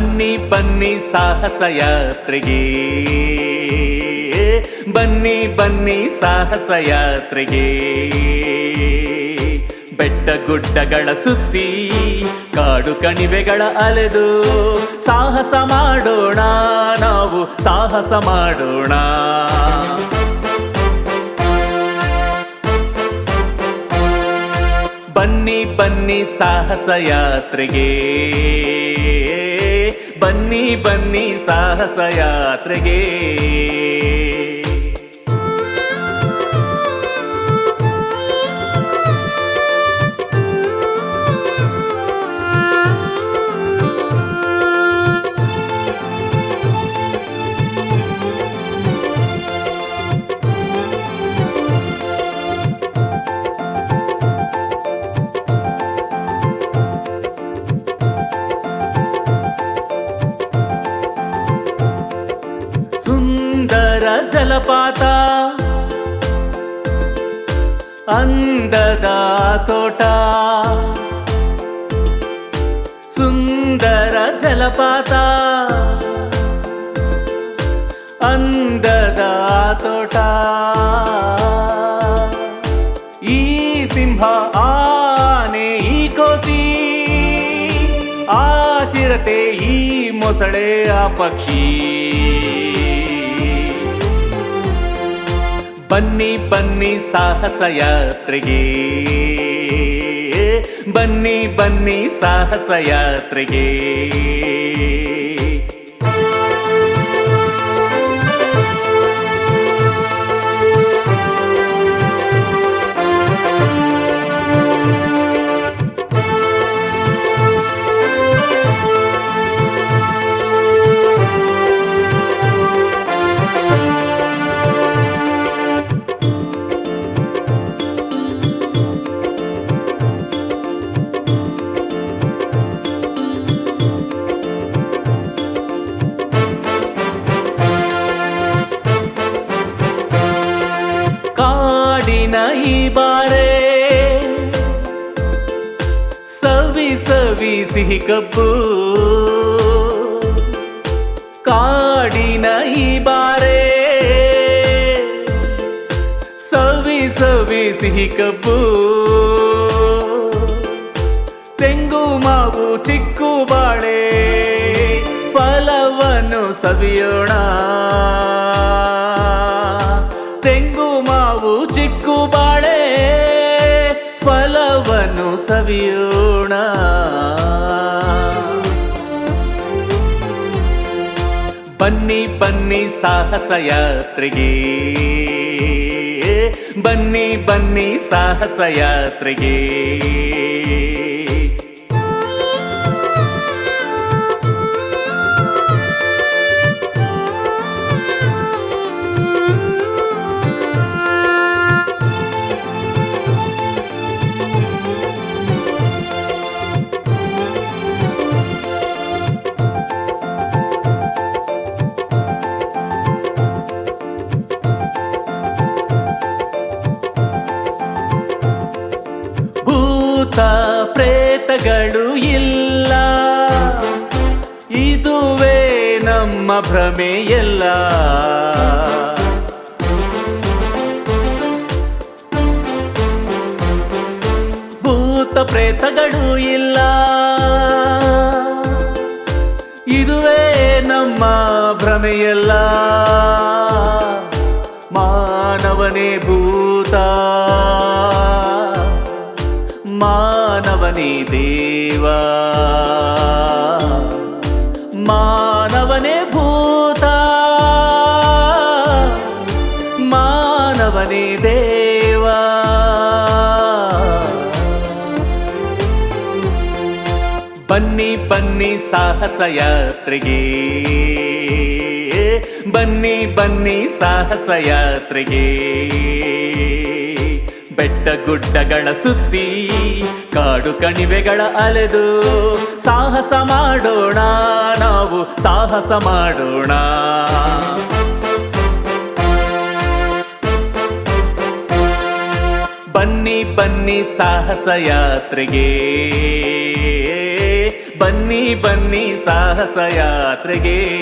ಬನ್ನಿ ಬನ್ನಿ ಸಾಹಸ ಯಾತ್ರೆಗೆ ಬನ್ನಿ ಬನ್ನಿ ಸಾಹಸ ಯಾತ್ರೆಗೆ ಬೆಟ್ಟ ಗುಡ್ಡಗಳ ಸುತ್ತಿ, ಕಾಡು ಕಣಿವೆಗಳ ಅಲೆದು ಸಾಹಸ ಮಾಡೋಣ, ನಾವು ಸಾಹಸ ಮಾಡೋಣ. ಬನ್ನಿ ಬನ್ನಿ ಸಾಹಸ ಯಾತ್ರೆಗೆ ಬನ್ನಿ ಬನ್ನಿ ಸಾಹಸ ಯಾತ್ರೆಗೆ. ಸುಂದರ ಜಲಪಾತ ಅಂದದ ತೋಟ ಸುಂದರ ಜಲಪಾತ ಅಂದದ ತೋಟ ಈ ಸಿಂಹ ಆನೆ ಈ ಕೋತಿ ಆ ಚಿರತೆ ಈ ಮೊಸಳೆ ಆ ಪಕ್ಷಿ ಬನ್ನಿ ಬನ್ನಿ ಸಾಹಸ ಯಾತ್ರೆಗೆ. ಬನ್ನಿ ಬನ್ನಿ ಸಾಹಸ ಯಾತ್ರೆಗೆ. ಕಾಡಿನ ಈ ಬಾರೆ. ಸವಿ ಸವಿ ಸಿಹಿ ಕಬ್ಬು. ಕಾಡಿನ ಈ ಬಾರೆ. ಸವಿ ಸವಿ ಸಿಹಿ ಕಬ್ಬು. ತೆಂಗು ಮಾವು ಚಿಕ್ಕು ಬಾಳೆ. ಫಲವನ್ನು ಸವಿಯೋಣ. ಚಿಕ್ಕು ಬಾಳೆ ಫಲವನ್ನು ಸವಿಯೋಣ. ಬನ್ನಿ ಬನ್ನಿ ಸಾಹಸ ಯಾತ್ರೆಗೆ. ಬನ್ನಿ ಬನ್ನಿ ಸಾಹಸ ಯಾತ್ರೆಗೆ. ಪ್ರೇತಗಳು ಇಲ್ಲ. ಇದುವೇ ನಮ್ಮ ಭ್ರಮೆಯಲ್ಲ ಭೂತ ಪ್ರೇತಗಳು ಇಲ್ಲ. ಇದುವೇ ನಮ್ಮ ಭ್ರಮೆಯಲ್ಲ ಮಾನವನೇ ಭೂತ ಮಾನವನೇ ದೇವ ಮಾನವನೇ ಭೂತ ಮಾನವನೇ ದೇವ ಬನ್ನಿ ಬನ್ನಿ ಸಾಹಸ ಯಾತ್ರೆಗೆ ಬನ್ನಿ ಬನ್ನಿ ಸಾಹಸ ಯಾತ್ರೆಗೆ ಬೆಟ್ಟ ಗುಡ್ಡಗಳ ಸುತ್ತಿ, ಕಾಡು ಕಣಿವೆಗಳ ಅಲೆದು, ಸಾಹಸ ಮಾಡೋಣ, ನಾವು ಸಾಹಸ ಮಾಡೋಣ. ಬನ್ನಿ ಬನ್ನಿ ಸಾಹಸ ಯಾತ್ರೆಗೆ. ಬನ್ನಿ ಬನ್ನಿ ಸಾಹಸ ಯಾತ್ರೆಗೆ.